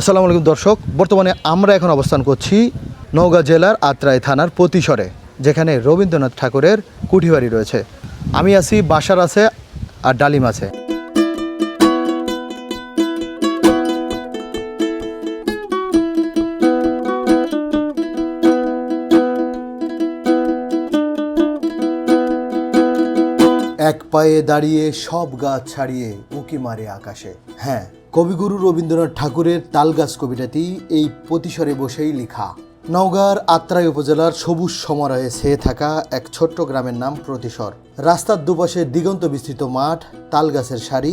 আসসালামু আলাইকুম দর্শক, বর্তমানে আমরা এখন অবস্থান করছি নওগাঁ জেলার আত্রাই থানার প্রতিসরে, যেখানে রবীন্দ্রনাথ ঠাকুরের কুঠিবাড়ি রয়েছে। আমি আছি বাসার আছে আর ডালিম আছে। এক পায়ে দাঁড়িয়ে সব গাছ ছাড়িয়ে উঁকি মারে আকাশে। হ্যাঁ কবিগুরু রবীন্দ্রনাথ ঠাকুরের তালগাছ কবিতাটি এই প্রতিসরে বসেই লেখা। নওগাঁর আত্রাই উপজেলার সবুজ সমারোহে ছেয়ে থাকা এক ছোট্ট গ্রামের নাম প্রতিসর রাস্তার দুপাশে দিগন্ত বিস্তৃত মাঠ, তালগাছের সারি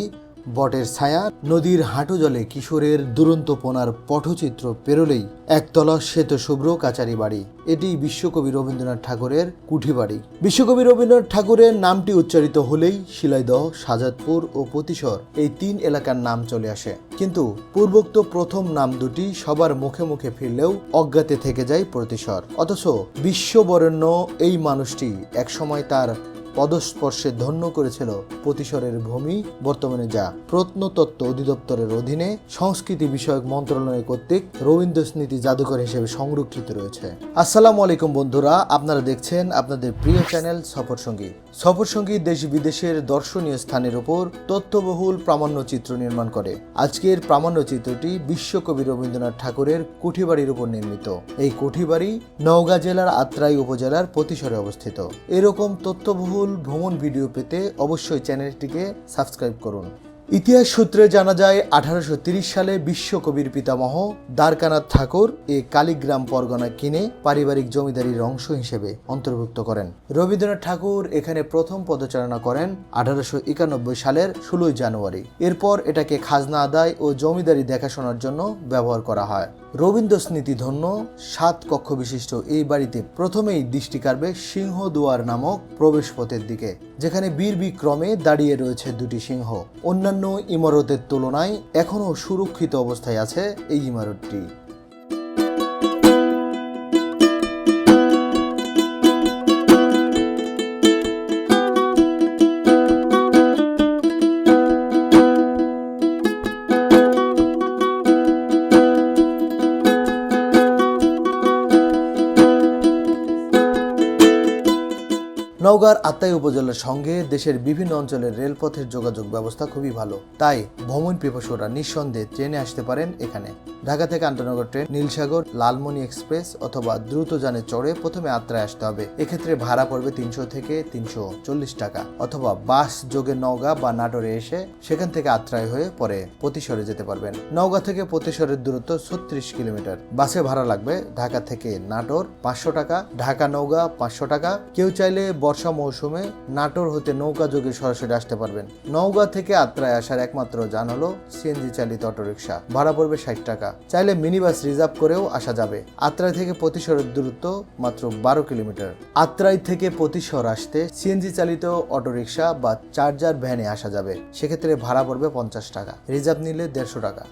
বটের ছায়া নদীর হাঁটু জলে কিশোরের দুরন্ত পোনার পটচিত্র পেরোলেই একতলা শ্বেত শুভ্র কাচারি বাড়ি। এটি বিশ্বকবি রবীন্দ্রনাথ ঠাকুরের কুঠি বাড়ি বিশ্বকবি রবীন্দ্রনাথ ঠাকুরের নামটি উচ্চারিত হলেই শিলাইদহ, সাজাদপুর ও প্রতিসর এই তিন এলাকার নাম চলে আসে। কিন্তু পূর্বোক্ত প্রথম নাম দুটি সবার মুখে মুখে ফিরলেও অজ্ঞাতে থেকে যায় প্রতিসর। অথচ বিশ্ববরেণ্য এই মানুষটি একসময় তার পদস্পর্শে ধন্য করেছিল প্রতিসরের ভূমি। বর্তমানে যা প্রত্নতত্ত্ব অধিদপ্তরের অধীনে সংস্কৃতি বিষয়ক মন্ত্রণালয় কর্তৃক রবীন্দ্র স্মৃতি জাদুঘর হিসেবে সংরক্ষিত রয়েছে। আসসালামু আলাইকুম বন্ধুরা, আপনারা দেখছেন আপনাদের প্রিয় চ্যানেল সফর সঙ্গী। সফর সঙ্গী দেশ বিদেশের দর্শনীয় স্থানের উপর তথ্যবহুল প্রামাণ্য চিত্র নির্মাণ করে। আজকের প্রামাণ্য চিত্রটি বিশ্বকবি রবীন্দ্রনাথ ঠাকুরের কুঠিবাড়ির উপর নির্মিত। এই কুঠিবাড়ি নওগাঁ জেলার আত্রাই উপজেলার প্রতিসরে অবস্থিত। এরকম তথ্যবহুল ভ্রমণ ভিডিও পেতে অবশ্যই চ্যানেলটিকে সাবস্ক্রাইব করুন। ইতিহাস সূত্রে জানা যায়, আঠারোশো সালে বিশ্বকবির পিতামহ দ্বারকানাথ ঠাকুর এ কালীগ্রাম পরগনা কিনে পারিবারিক জমিদারির অংশ হিসেবে অন্তর্ভুক্ত করেন। রবীন্দ্রনাথ ঠাকুর এখানে প্রথম পদচারণা করেন আঠারোশো একানব্বই সালের ষোলোই জানুয়ারি। এরপর এটাকে খাজনা আদায় ও জমিদারি দেখাশোনার জন্য ব্যবহার করা হয়। রবীন্দ্র স্মৃতিধন্য, সাত কক্ষ বিশিষ্ট এই বাড়িতে প্রথমেই দৃষ্টি কাড়বে সিংহদুয়ার নামক প্রবেশপথের দিকে, যেখানে বীর বিক্রমে দাঁড়িয়ে রয়েছে দুটি সিংহ। অন্যান্য ইমারতের তুলনায় এখনও সুরক্ষিত অবস্থায় আছে এই ইমারতটি। নওগাঁর আত্মাই উপজেলার সঙ্গে দেশের বিভিন্ন অঞ্চলের রেলপথের যোগাযোগ ব্যবস্থা খুবই ভালো। তাই ভ্রমণ পিপাসুরা নিঃসন্দেহে ট্রেনে আসতে পারেন এখানে। ঢাকা থেকে আন্তনগর ট্রেন, নীলসাগর, লালমনি এক্সপ্রেস অথবা দ্রুত যানে চড়ে প্রথমে আত্রায় আসতে হবে। এক্ষেত্রে ভাড়া পড়বে তিনশো থেকে তিনশো চল্লিশ টাকা অথবা বাস যোগে নওগাঁ বা নাটোরে এসে সেখান থেকে আত্রায় হয়ে পরে প্রতিসরে যেতে পারবেন। নওগাঁ থেকে প্রতিসরের দূরত্ব ছত্রিশ কিলোমিটার। বাসে ভাড়া লাগবে ঢাকা থেকে নাটোর পাঁচশো টাকা ঢাকা নওগাঁ পাঁচশো টাকা। কেউ চাইলে বর্ষা মৌসুমে নাটোর হতে নৌকা যোগে সরাসরি আসতে পারবেন। নওগাঁ থেকে আত্রায় আসার একমাত্র যান হলো সিএনজি চালিত অটোরিকশা। ভাড়া পড়বে ষাট টাকা। চাইলে মিনি বাস রিজার্ভ করেও আসা যাবে। আত্রাই থেকে প্রতিসরের দূরত্ব মাত্র বারো কিলোমিটার। আত্রাই থেকে প্রতিসর আসতে সিএনজি চালিত অটোরিকশা বা চার্জার ভ্যানে আসা যাবে। সেক্ষেত্রে ভাড়া পড়বে পঞ্চাশ টাকা। রিজার্ভ নিলে দেড়শো টাকা।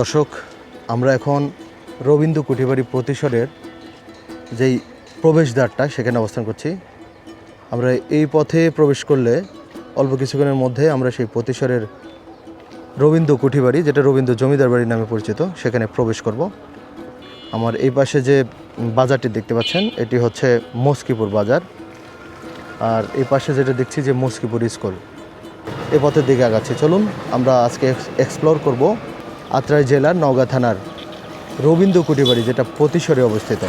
দর্শক, আমরা এখন রবীন্দ্র কুঠিবাড়ি প্রতিসরের যেই প্রবেশদ্বারটা সেখানে অবস্থান করছি। আমরা এই পথে প্রবেশ করলে অল্প কিছুক্ষণের মধ্যে আমরা সেই প্রতিসরের রবীন্দ্র কুঠিবাড়ি, যেটা রবীন্দ্র জমিদার বাড়ি নামে পরিচিত, সেখানে প্রবেশ করব। আমার এই পাশে যে বাজারটি দেখতে পাচ্ছেন, এটি হচ্ছে মস্কিপুর বাজার। আর এই পাশে যেটা দেখছি যে মস্কিপুর স্কুল। এ পথের দিকে আগাচ্ছি। চলুন, আমরা আজকে এক্সপ্লোর করব আত্রাই জেলার নওগাঁ থানার রবীন্দ্র কুটিবাড়ি যেটা প্রতিসরে অবস্থিত।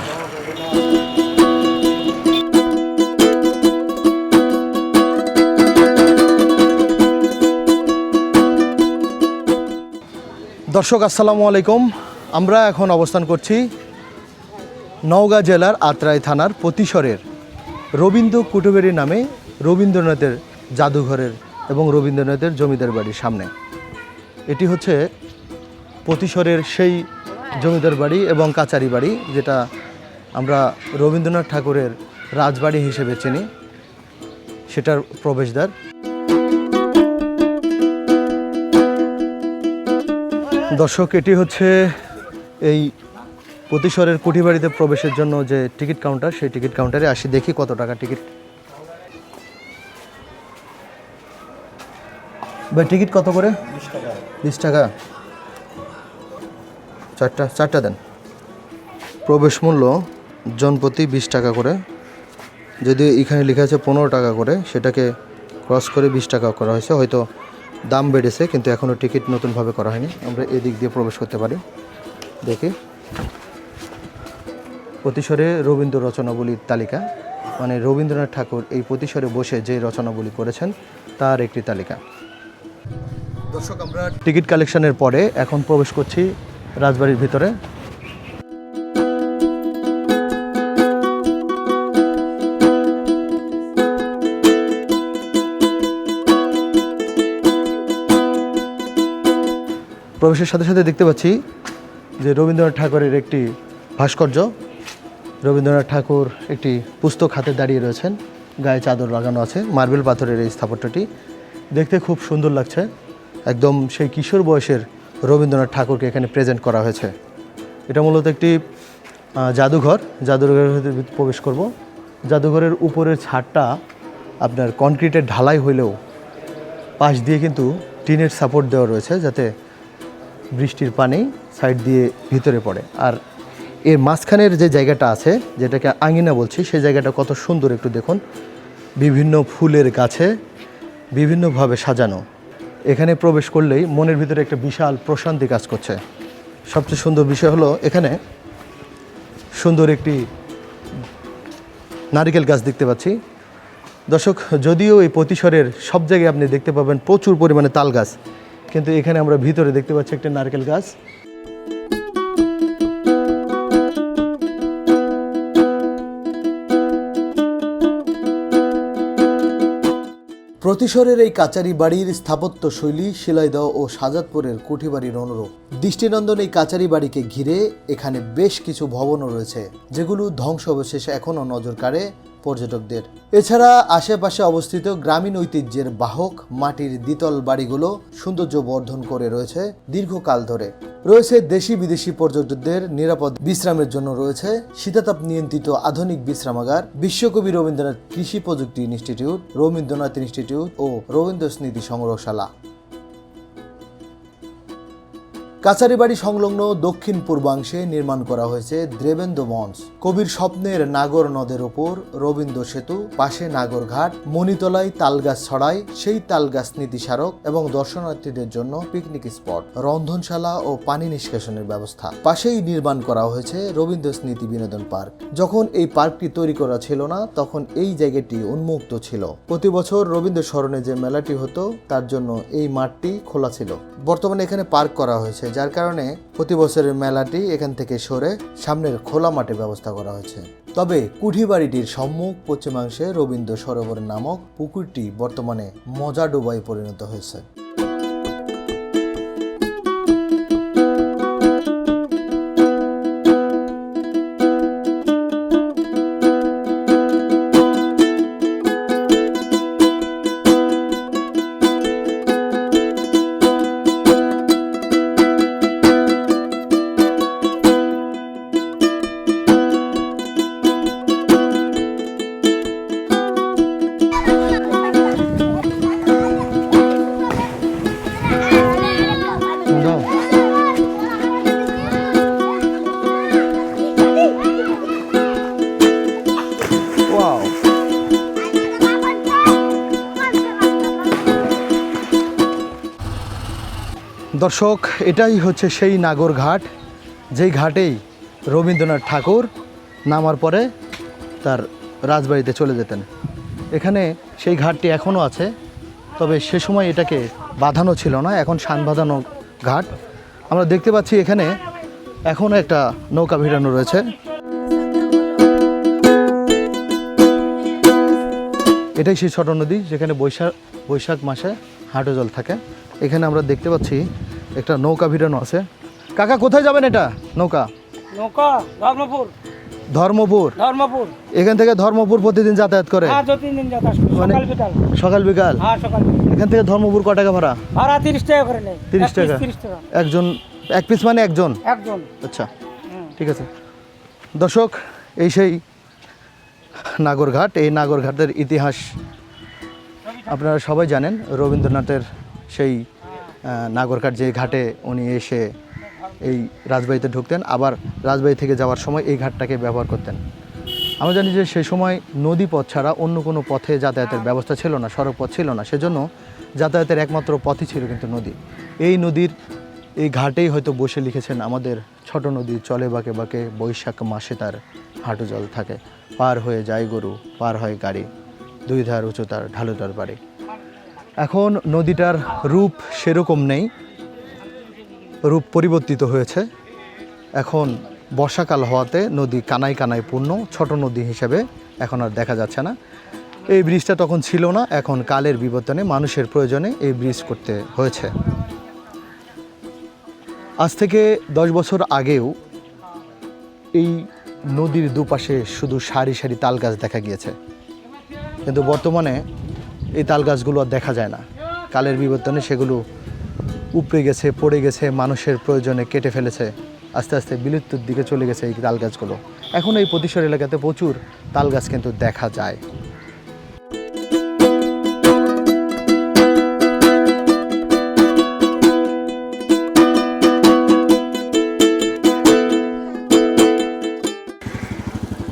দর্শক, আসসালামু আলাইকুম। আমরা এখন অবস্থান করছি নওগাঁ জেলার আত্রাই থানার প্রতিসরের রবীন্দ্র কুটুবেরি নামে রবীন্দ্রনাথের জাদুঘরের এবং রবীন্দ্রনাথের জমিদার বাড়ির সামনে। এটি হচ্ছে প্রতিসরের সেই জমিদার বাড়ি এবং কাচারি বাড়ি যেটা আমরা রবীন্দ্রনাথ ঠাকুরের রাজবাড়ি হিসেবে চিনি সেটার প্রবেশদ্বার। দর্শক এটি হচ্ছে এই প্রতিশরের কুঠিবাড়িতে প্রবেশের জন্য যে টিকিট কাউন্টার সেই টিকিট কাউন্টারে আসি দেখি কত টাকা টিকিট। ভাই টিকিট কত করে? বিশ টাকা। চারটা চারটা দেন। প্রবেশ মূল্য জনপ্রতি বিশ টাকা করে। যদি এখানে লেখা আছে পনেরো টাকা করে, সেটাকে ক্রস করে বিশ টাকা করা হয়েছে। হয়তো দাম বেড়েছে, কিন্তু এখনও টিকিট নতুনভাবে করা হয়নি। আমরা এদিক দিয়ে প্রবেশ করতে পারি। দেখি। প্রতিশরে রবীন্দ্র রচনাবলীর তালিকা। মানে রবীন্দ্রনাথ ঠাকুর এই প্রতিশরে বসে যে রচনাবলী করেছেন, তার একটি তালিকা। দর্শক, আমরা টিকিট কালেকশনের পরে এখন প্রবেশ করছি রাজবাড়ির ভিতরে। প্রবেশের সাথে সাথে দেখতে পাচ্ছি যে রবীন্দ্রনাথ ঠাকুরের একটি ভাস্কর্য। রবীন্দ্রনাথ ঠাকুর একটি পুস্তক হাতে দাঁড়িয়ে রয়েছেন। গায়ে চাদর লাগানো আছে, মার্বেল পাথরের এই স্থাপত্যটি। দেখতে খুব সুন্দর লাগছে। একদম সেই কিশোর বয়সের রবীন্দ্রনাথ ঠাকুরকে এখানে প্রেজেন্ট করা হয়েছে। এটা মূলত একটি জাদুঘর। জাদুঘরের প্রবেশ করব। জাদুঘরের উপরের ছাদটা আপনার কনক্রিটের ঢালাই হইলেও পাশ দিয়ে কিন্তু টিনের সাপোর্ট দেওয়া রয়েছে যাতে বৃষ্টির পানি সাইড দিয়ে ভিতরে পড়ে। আর এর মাঝখানের যে জায়গাটা আছে, যেটাকে আঙিনা বলছি সেই জায়গাটা কত সুন্দর একটু দেখুন। বিভিন্ন ফুলের গাছে বিভিন্নভাবে সাজানো। এখানে প্রবেশ করলেই মনের ভিতরে একটা বিশাল প্রশান্তি কাজ করছে। সবচেয়ে সুন্দর বিষয় হলো এখানে সুন্দর একটি নারিকেল গাছ দেখতে পাচ্ছি। দর্শক, যদিও এই প্রতিসরের সব জায়গায় আপনি দেখতে পাবেন প্রচুর পরিমাণে তাল গাছ, কিন্তু এখানে আমরা ভিতরে দেখতে পাচ্ছি একটা নারকেল গাছ। প্রতিশরের এই কাচারি বাড়ির স্থাপত্য শৈলী শিলাইদহ ও সাজাদপুরের কুঠিবাড়ির অনুরূপ। দৃষ্টিনন্দন এই কাচারি বাড়িকে ঘিরে এখানে বেশ কিছু ভবনও রয়েছে, যেগুলো ধ্বংসাবশেষে এখনও নজর কাড়ে পর্যটকদের। এছাড়া আশেপাশে অবস্থিত গ্রামীণ ঐতিহ্যের বাহক মাটির দ্বিতল বাড়িগুলো সৌন্দর্য বর্ধন করে রয়েছে দীর্ঘকাল ধরে। রয়েছে দেশি বিদেশি পর্যটকদের নিরাপদ বিশ্রামের জন্য রয়েছে শীতাতাপ নিয়ন্ত্রিত আধুনিক বিশ্রামাগার, বিশ্বকবি রবীন্দ্রনাথ কৃষি প্রযুক্তি ইনস্টিটিউট, রবীন্দ্রনাথ ইনস্টিটিউট ও রবীন্দ্র স্মৃতি সংগ্রহশালা। কাছারিবাড়ি সংলগ্ন দক্ষিণ পূর্বাংশে নির্মাণ করা হয়েছে দ্রেবেন্দ্র মঞ্চ। কবির স্বপ্নের নাগর নদের ওপর রবীন্দ্র সেতু, পাশে নাগরঘাট মণিতলায় তালগাছ ছড়াই, সেই তালগাছ নীতিস্মারক এবং দর্শনার্থীদের জন্য পিকনিক স্পট, রন্ধনশালা ও পানি নিষ্কাশনের ব্যবস্থা। পাশেই নির্মাণ করা হয়েছে রবীন্দ্র স্মৃতি বিনোদন পার্ক। যখন এই পার্কটি তৈরি করা ছিল না, তখন এই জায়গাটি উন্মুক্ত ছিল। প্রতি বছর রবীন্দ্র স্মরণে যে মেলাটি হতো, তার জন্য এই মাঠটি খোলা ছিল। বর্তমানে এখানে পার্ক করা হয়েছে যার কারণে প্রতি বছরের মেলাটি এখান থেকে সরে সামনের খোলা মাঠে ব্যবস্থা করা হয়েছে। তবে কুঠিবাড়িটির সম্মুখ পশ্চিমাংশে রবীন্দ্র সরোবর নামক পুকুরটি বর্তমানে মজা ডোবায় পরিণত হয়েছে। দর্শক, এটাই হচ্ছে সেই নাগর ঘাট, যেই ঘাটেই রবীন্দ্রনাথ ঠাকুর নামার পরে তার রাজবাড়িতে চলে যেতেন। এখানে সেই ঘাটটি এখনও আছে, তবে সে সময় এটাকে বাঁধানো ছিল না, এখন শান বাঁধানো ঘাট। আমরা দেখতে পাচ্ছি এখানে এখনও একটা নৌকা ভিড়ানো রয়েছে। এটাই সেই ছোট নদী যেখানে বৈশাখ বৈশাখ মাসে হাঁটু জল থাকে। এখানে আমরা দেখতে পাচ্ছি একটা নৌকা ভিড়ানো আছে। কাকা কোথায় যাবেন এটা? নৌকা? নৌকা ধর্মপুর। ধর্মপুর? ধর্মপুর। এখান থেকে ধর্মপুর প্রতিদিন যাতায়াত করে? হ্যাঁ। মানে- সকাল বিকাল। হ্যাঁ সকাল বিকাল। এখান থেকে ধর্মপুর ক টাকা ভাড়া? ভাড়া তিরিশ টাকা করে নেই। তিরিশ টাকা? একজন এক পিস মানে একজন? একজন। আচ্ছা ঠিক আছে। দর্শক এই সেই নাগরঘাট এই নাগরঘাটের ইতিহাস আপনারা সবাই জানেন রবীন্দ্রনাথের সেই আহ, নাগরঘাট যে ঘাটে উনি এসে এই রাজবাড়িতে ঢুকতেন আবার রাজবাড়ি থেকে যাওয়ার সময় এই ঘাটটাকে ব্যবহার করতেন। আমরা জানি যে সেই সময় নদী পথ ছাড়া অন্য কোনো পথে যাতায়াতের ব্যবস্থা ছিল না সড়ক পথ ছিল না সেজন্য যাতায়াতের একমাত্র পথই ছিল কিন্তু নদী। এই নদীর এই ঘাটেই হয়তো বসে লিখেছেন আমাদের ছোট নদী চলে বাঁকে বাঁকে বৈশাখ মাসে তার হাঁটু জল থাকে। পার হয়ে যায় গরু পার হয় গাড়ি। দুই ধার উঁচু তার ঢালু তার বাড়ি এখন নদীটার রূপ সেরকম নেই। রূপ পরিবর্তিত হয়েছে। এখন বর্ষাকাল হওয়াতে নদী কানায় কানায় পূর্ণ, ছোট নদী হিসেবে এখন আর দেখা যাচ্ছে না। এই ব্রিজটা তখন ছিল না, এখন কালের বিবর্তনে মানুষের প্রয়োজনে এই ব্রিজ করতে হয়েছে। আজ থেকে দশ বছর আগেও এই নদীর দুপাশে শুধু সারি সারি তাল গাছ দেখা গিয়েছে। কিন্তু বর্তমানে এই তাল গাছগুলো আর দেখা যায় না। কালের বিবর্তনে সেগুলো উপড়ে গেছে, পড়ে গেছে, মানুষের প্রয়োজনে কেটে ফেলেছে, আস্তে আস্তে বিলুপ্তির দিকে চলে গেছে এই তাল গাছগুলো। এখন এই প্রতিশ্বর এলাকাতে প্রচুর তাল গাছ কিন্তু দেখা যায়।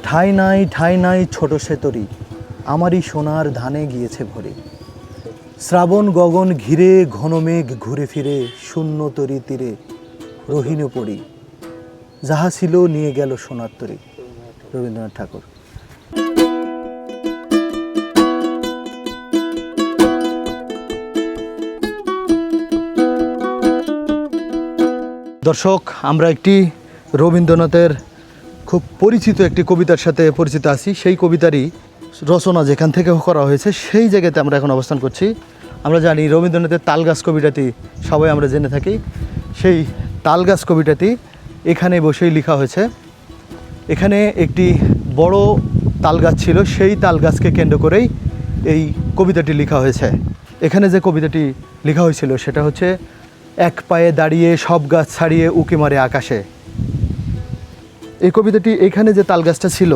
ঠাই নাই ঠাই নাই, ছোট সেতরি আমারই সোনার ধানে গিয়েছে ভরে। শ্রাবণ গগন ঘিরে, ঘন মেঘ ঘুরে ফিরে, শূন্য তরি তীরে রহিনে পড়ি। যাহা ছিল নিয়ে গেল সোনার তরি। রবীন্দ্রনাথ ঠাকুর। দর্শক, আমরা একটি রবীন্দ্রনাথের খুব পরিচিত একটি কবিতার সাথে পরিচিত আছি। সেই কবিতারই রচনা যেখান থেকে করা হয়েছে, সেই জায়গাতে আমরা এখন অবস্থান করছি। আমরা জানি রবীন্দ্রনাথের তালগাছ কবিতাটি সবাই আমরা জেনে থাকি। সেই তালগাছ কবিতাটি এখানে বসেই লেখা হয়েছে। এখানে একটি বড় তালগাছ ছিল, সেই তালগাছকে কেন্দ্র করেই এই কবিতাটি লেখা হয়েছে। এখানে যে কবিতাটি লেখা হয়েছিল, সেটা হচ্ছে, এক পায়ে দাঁড়িয়ে সব গাছ ছাড়িয়ে উকি মারে আকাশে। এই কবিতাটি এখানে যে তালগাছটা ছিল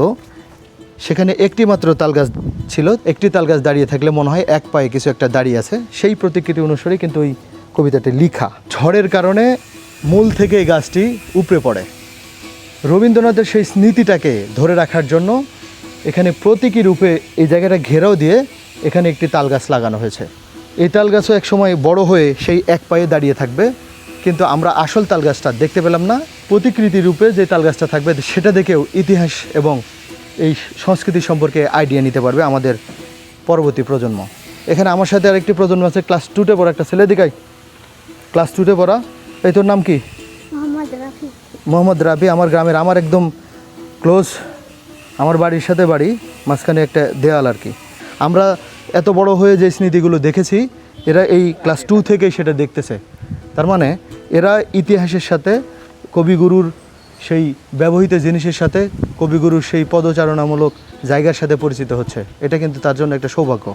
সেখানে একটি মাত্র তালগাছ ছিল, একটি তালগাছ দাঁড়িয়ে থাকলে মনে হয় এক পায়ে কিছু একটা দাঁড়িয়ে আছে। সেই প্রতিকৃতি অনুসারে কিন্তু ওই কবিতাটি লিখা। ঝড়ের কারণে মূল থেকে এই গাছটি উপড়ে পড়ে। রবীন্দ্রনাথের সেই স্মৃতিটাকে ধরে রাখার জন্য এখানে প্রতীকী রূপে এই জায়গাটা ঘেরাও দিয়ে এখানে একটি তাল গাছ লাগানো হয়েছে। এই তাল গাছও এক সময় বড় হয়ে সেই এক পায়ে দাঁড়িয়ে থাকবে, কিন্তু আমরা আসল তাল গাছটা দেখতে পেলাম না। প্রতিকৃতি রূপে যে তাল গাছটা থাকবে সেটা দেখেও ইতিহাস এবং এই সংস্কৃতি সম্পর্কে আইডিয়া নিতে পারবে আমাদের পরবর্তী প্রজন্ম। এখানে আমার সাথে আরেকটি প্রজন্ম আছে ক্লাস টুতে পড়া একটা ছেলে। দিকাই ক্লাস টুতে পড়া। এই তোর নাম কি? মোহাম্মদ রাফি। রাবি আমার গ্রামের আমার একদম ক্লোজ আমার বাড়ির সাথে বাড়ি মাঝখানে একটা দেয়াল আর কি। আমরা এত বড় হয়ে যে স্মৃতিগুলো দেখেছি এরা এই ক্লাস টু থেকেই সেটা দেখতেছে। তার মানে এরা ইতিহাসের সাথে কবিগুরুর সেই ব্যবহৃত জিনিসের সাথে কবিগুরু সেই পদচারণামূলক জায়গার সাথে পরিচিত হচ্ছে। এটা কিন্তু তার জন্য একটা সৌভাগ্য।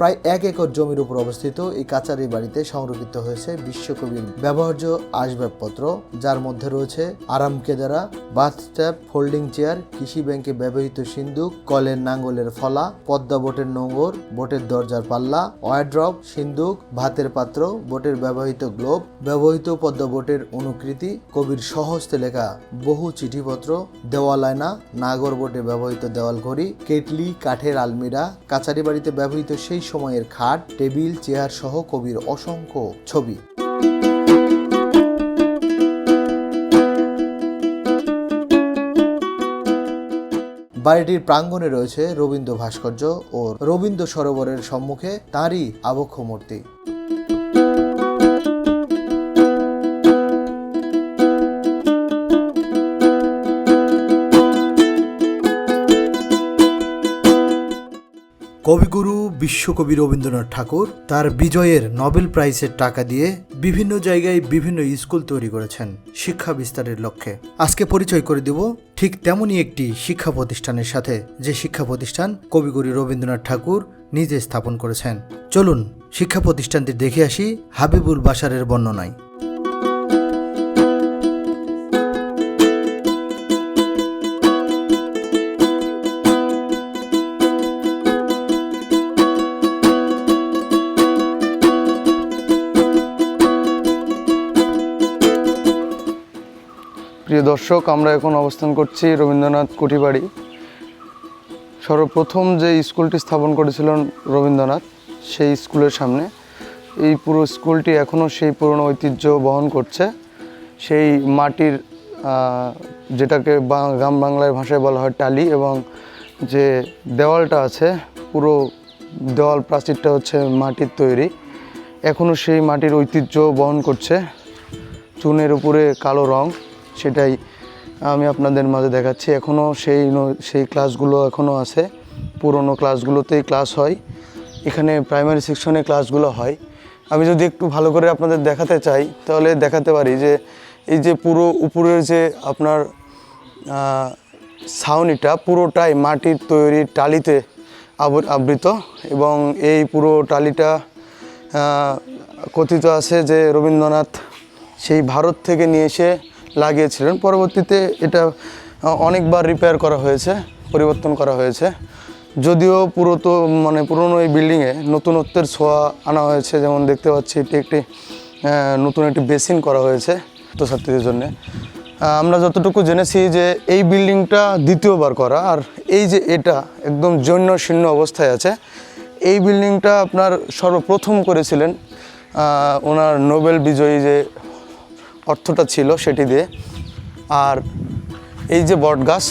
প্রায় এক একর জমির উপর অবস্থিত এই কাচারি বাড়িতে সংরক্ষিত হয়েছে বিশ্বকবির ব্যবহার্য আসবাবপত্র, যার মধ্যে রয়েছে আরাম কেদারা বাথ ট্যাপ ফোল্ডিং চেয়ার, কৃষি ব্যাংকে ব্যবহৃত সিন্দুক, কলের নাঙ্গলের ফলা, পদ্মা বোটের নোঙর, বোটের দরজার পাল্লা, ওয়ারড্রপ, সিন্দুক, ভাতের পাত্র, বোটের ব্যবহৃত গ্লোব, ব্যবহৃত পদ্মা বোটের অনুকৃতি, কবির সহস্তে লেখা বহু চিঠিপত্র দেওয়াল আয়না নাগর বোটে ব্যবহৃত দেওয়াল ঘড়ি কেটলি, কাঠের আলমিরা, কাচারি বাড়িতে ব্যবহৃত সেই সময়ের খাট, টেবিল, চেয়ার সহ কবির অসংখ্য ছবি। বাড়িটির প্রাঙ্গণে রয়েছে রবীন্দ্র ভাস্কর্য ও রবীন্দ্র সরোবরের সম্মুখে তাঁরই আবক্ষ মূর্তি। কবিগুরু বিশ্বকবি রবীন্দ্রনাথ ঠাকুর তার বিজয়ের নোবেল প্রাইজের টাকা দিয়ে বিভিন্ন জায়গায় বিভিন্ন স্কুল তৈরি করেছেন শিক্ষা বিস্তারের লক্ষ্যে। আজকে পরিচয় করে দেব ঠিক তেমনই একটি শিক্ষা প্রতিষ্ঠানের সাথে, যে শিক্ষা প্রতিষ্ঠান কবিগুরু রবীন্দ্রনাথ ঠাকুর নিজে স্থাপন করেছেন। চলুন শিক্ষা প্রতিষ্ঠানটি দেখে আসি হাবিবুল বাসারের বর্ণনায়। প্রিয় দর্শক, আমরা এখন অবস্থান করছি রবীন্দ্রনাথ কুঠিবাড়ি। সর্বপ্রথম যে স্কুলটি স্থাপন করেছিলেন রবীন্দ্রনাথ, সেই স্কুলের সামনে। এই পুরো স্কুলটি এখনও সেই পুরনো ঐতিহ্য বহন করছে। সেই মাটির যেটাকে গ্রাম বাংলার ভাষায় বলা হয় টালি এবং যে দেওয়ালটা আছে, পুরো দেওয়াল প্রাচীরটা হচ্ছে মাটির তৈরি। এখনও সেই মাটির ঐতিহ্য বহন করছে। চুনের উপরে কালো রং। সেটাই আমি আপনাদের মাঝে দেখাচ্ছি। এখনও সেই সেই ক্লাসগুলো এখনও আছে। পুরনো ক্লাসগুলোতেই ক্লাস হয়। এখানে প্রাইমারি সেকশনে ক্লাসগুলো হয়। আমি যদি একটু ভালো করে আপনাদের দেখাতে চাই, তাহলে দেখাতে পারি যে, এই যে পুরো উপরের যে আপনার ছাউনিটা পুরোটাই মাটির তৈরি টালিতে আবৃত এবং এই পুরো টালিটা কথিত আছে যে রবীন্দ্রনাথ সেই ভারত থেকে নিয়ে এসে লাগিয়েছিলেন। পরবর্তীতে এটা অনেকবার রিপেয়ার করা হয়েছে, পরিবর্তন করা হয়েছে। যদিও পুরো তো মানে পুরনো এই বিল্ডিংয়ে নতুনত্বের ছোঁয়া আনা হয়েছে, যেমন দেখতে পাচ্ছি এটি একটি নতুন একটি বেসিন করা হয়েছে ছাত্রছাত্রীদের জন্য। আমরা যতটুকু জেনেছি যে এই বিল্ডিংটা দ্বিতীয়বার করা, আর এই যে এটা একদম জৈন্য শীর্ণ অবস্থায় আছে, এই বিল্ডিংটা আপনার সর্বপ্রথম করেছিলেন ওনার নোবেল বিজয়ী যে অর্থটা ছিল সেটি দিয়ে। আর এই যে বট গাছ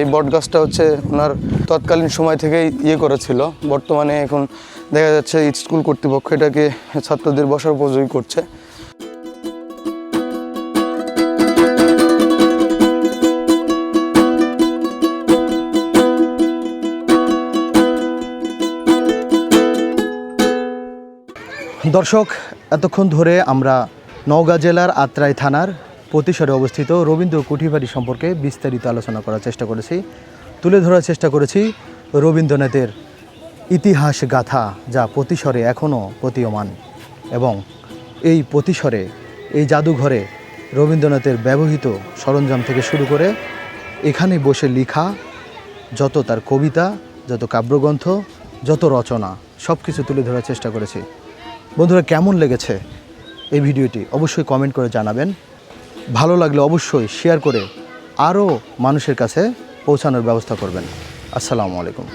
এই বট গাছটা হচ্ছে ওনার তৎকালীন সময় থেকেই ইয়ে করেছিল। বর্তমানে এখন দেখা যাচ্ছে স্কুল কর্তৃপক্ষ এটাকে ছাত্রদের বসার উপযোগী করছে। দর্শক, এতক্ষণ ধরে আমরা নওগাঁ জেলার আত্রাই থানার প্রতিসরে অবস্থিত রবীন্দ্র কুঠিবাড়ি সম্পর্কে বিস্তারিত আলোচনা করার চেষ্টা করেছি। তুলে ধরার চেষ্টা করেছি রবীন্দ্রনাথের ইতিহাস গাথা যা প্রতিসরে এখনও প্রতীয়মান এবং এই প্রতিসরে এই জাদুঘরে রবীন্দ্রনাথের ব্যবহৃত সরঞ্জাম থেকে শুরু করে এখানে বসে লেখা যত তার কবিতা, যত কাব্যগ্রন্থ, যত রচনা সব কিছু তুলে ধরার চেষ্টা করেছি। বন্ধুরা, কেমন লেগেছে এই ভিডিওটি অবশ্যই কমেন্ট করে জানাবেন। ভালো লাগলে অবশ্যই শেয়ার করে আরও মানুষের কাছে পৌঁছানোর ব্যবস্থা করবেন। আসসালামু আলাইকুম।